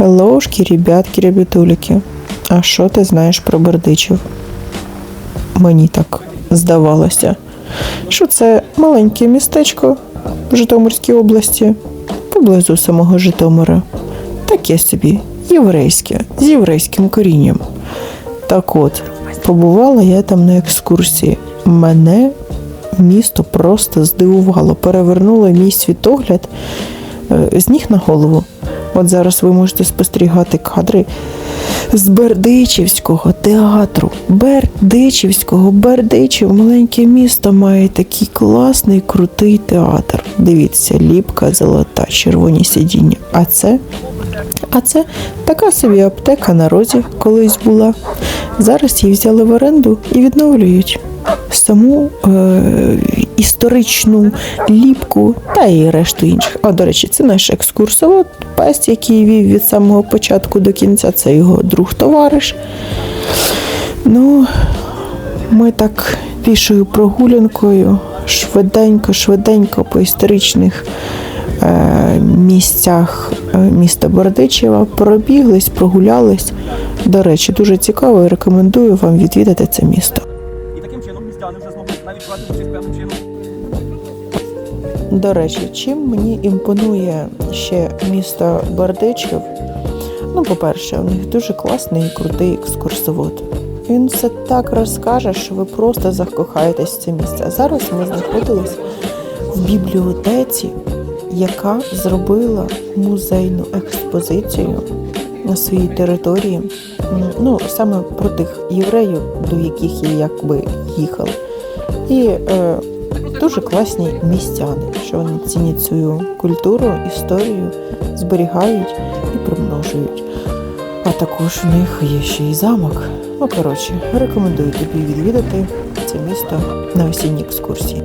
Хеллоушки, ребятки, ребятуліки. А що ти знаєш про Бердичів? Мені так здавалося, що це маленьке містечко в Житомирській області, поблизу самого Житомира. Таке собі єврейське, з єврейським корінням. Так от, побувала я там на екскурсії. Мене місто просто здивувало, перевернуло мій світогляд е, з ніг на голову. От зараз ви можете спостерігати кадри з Бердичівського театру. Бердичівського, Бердичів, маленьке місто має такий класний, крутий театр. Дивіться, ліпка золота, червоні сидіння. А це а це така собі аптека на розі колись була. Зараз її взяли в оренду і відновлюють саму е, історичну ліпку та і решту інших. А до речі, це наш екскурсовод, пес, який вів від самого початку до кінця. Це його друг товариш. Ну, ми так пішою прогулянкою швиденько, швиденько по історичних е, місцях е, міста Бердичева пробіглись, прогулялись. До речі, дуже цікаво і рекомендую вам відвідати це місто. До речі, чим мені імпонує ще місто Бердичів? Ну, по-перше, у них дуже класний і крутий екскурсовод. Він все так розкаже, що ви просто закохаєтесь в це місце. Зараз ми знаходились в бібліотеці, яка зробила музейну експозицію на своїй території. Ну, саме про тих євреїв, до яких я якби їхала. І е, дуже класні містяни, що вони цінять свою культуру, історію, зберігають і примножують. А також у них є ще й замок. Ну коротше, рекомендую тобі відвідати це місто на осінній екскурсії.